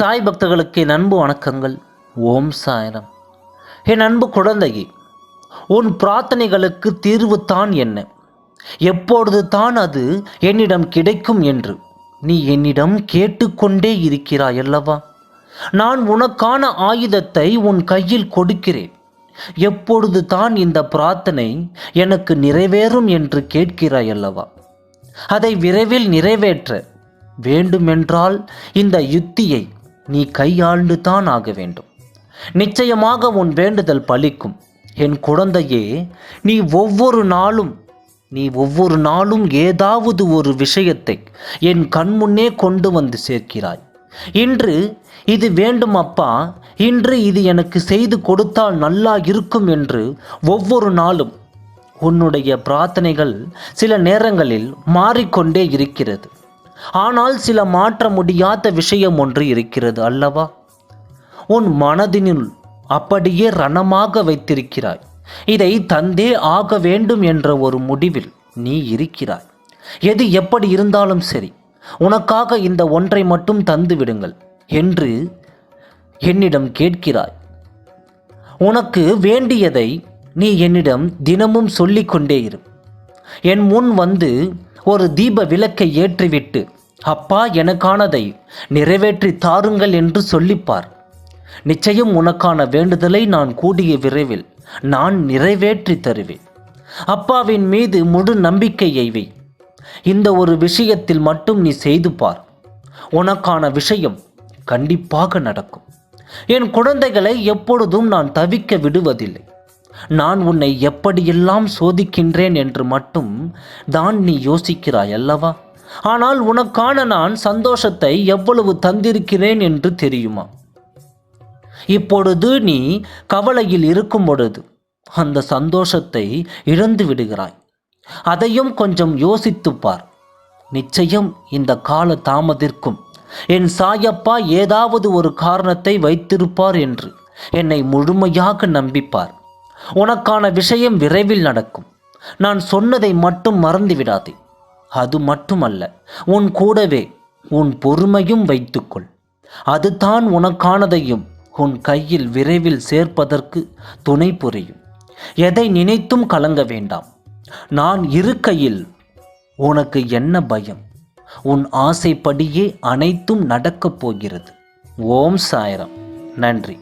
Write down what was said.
சாய் பக்தர்களுக்கு என் அன்பு வணக்கங்கள். ஓம் சாயனம். என் அன்பு குழந்தையே உன் பிரார்த்தனைகளுக்கு தீர்வு தான் என்ன? எப்பொழுது தான் அது என்னிடம் கிடைக்கும் என்று நீ என்னிடம் கேட்டுக்கொண்டே இருக்கிறாய் அல்லவா? நான் உனக்கான ஆயுதத்தை உன் கையில் கொடுக்கிறேன். எப்பொழுது தான் இந்த பிரார்த்தனை எனக்கு நிறைவேறும் என்று கேட்கிறாய் அல்லவா? அதை விரைவில் நிறைவேற்ற வேண்டுமென்றால் இந்த யுத்தியை நீ கையாண்டு தான் ஆக வேண்டும். நிச்சயமாக உன் வேண்டுதல் பலிக்கும். என் குழந்தையே நீ ஒவ்வொரு நாளும் நீ ஒவ்வொரு நாளும் ஏதாவது ஒரு விஷயத்தை என் கண்முன்னே கொண்டு வந்து சேர்க்கிறாய். இன்று இது வேண்டும் அப்பா இன்று இது எனக்கு செய்து கொடுத்தால் நல்லா இருக்கும் என்று ஒவ்வொரு நாளும் உன்னுடைய பிரார்த்தனைகள் சில நேரங்களில் மாறிக்கொண்டே இருக்கிறது. ஆனால் சில மாற்ற முடியாத விஷயம் ஒன்று இருக்கிறது அல்லவா? உன் மனதினுள் அப்படியே ரணமாக வைத்திருக்கிறாய். இதை தந்தே ஆக வேண்டும் என்ற ஒரு முடிவில் நீ இருக்கிறாய். எது எப்படி இருந்தாலும் சரி உனக்காக இந்த ஒன்றை மட்டும் தந்து விடுங்கள் என்று என்னிடம் கேட்கிறாய். உனக்கு வேண்டியதை நீ என்னிடம் தினமும் சொல்லிக்கொண்டே இரு. என் முன் வந்து ஒரு தீப விளக்கை ஏற்றிவிட்டு அப்பா எனக்கானதை நிறைவேற்றி தாருங்கள் என்று சொல்லிப்பார். நிச்சயம் உனக்கான வேண்டுதலை நான் கூடிய விரைவில் நான் நிறைவேற்றி தருவேன். அப்பாவின் மீது முழு நம்பிக்கையை வை. இந்த ஒரு விஷயத்தில் மட்டும் நீ செய்து பார். உனக்கான விஷயம் கண்டிப்பாக நடக்கும். என் குழந்தைகளை எப்பொழுதும் நான் தவிக்க விடுவதில்லை. நான் உன்னை எப்படியெல்லாம் சோதிக்கின்றேன் என்று மட்டும் தான் நீ யோசிக்கிறாய் அல்லவா? ஆனால் உனக்கான நான் சந்தோஷத்தை எவ்வளவு தந்திருக்கிறேன் என்று தெரியுமா? இப்பொழுது நீ கவலையில் இருக்கும் பொழுது அந்த சந்தோஷத்தை இழந்து விடுகிறாய். அதையும் கொஞ்சம் யோசித்து பார். நிச்சயம் இந்த கால தாமதிற்கும் என் சாயப்பா ஏதாவது ஒரு காரணத்தை வைத்திருப்பார் என்று என்னை முழுமையாக நம்பிப்பார். உனக்கான விஷயம் விரைவில் நடக்கும். நான் சொன்னதை மட்டும் மறந்து விடாதே அது மட்டுமல்ல உன் கூடவே உன் பொறுமையும் வைத்துக்கொள். அதுதான் உனக்கானதையும் உன் கையில் விரைவில் சேர்ப்பதற்கு துணை புரியும். எதை நினைத்தும் கலங்க வேண்டாம். நான் இருக்கையில் உனக்கு என்ன பயம்? உன் ஆசைப்படியே அனைத்தும் நடக்கப் போகிறது. ஓம் சாயரம். நன்றி.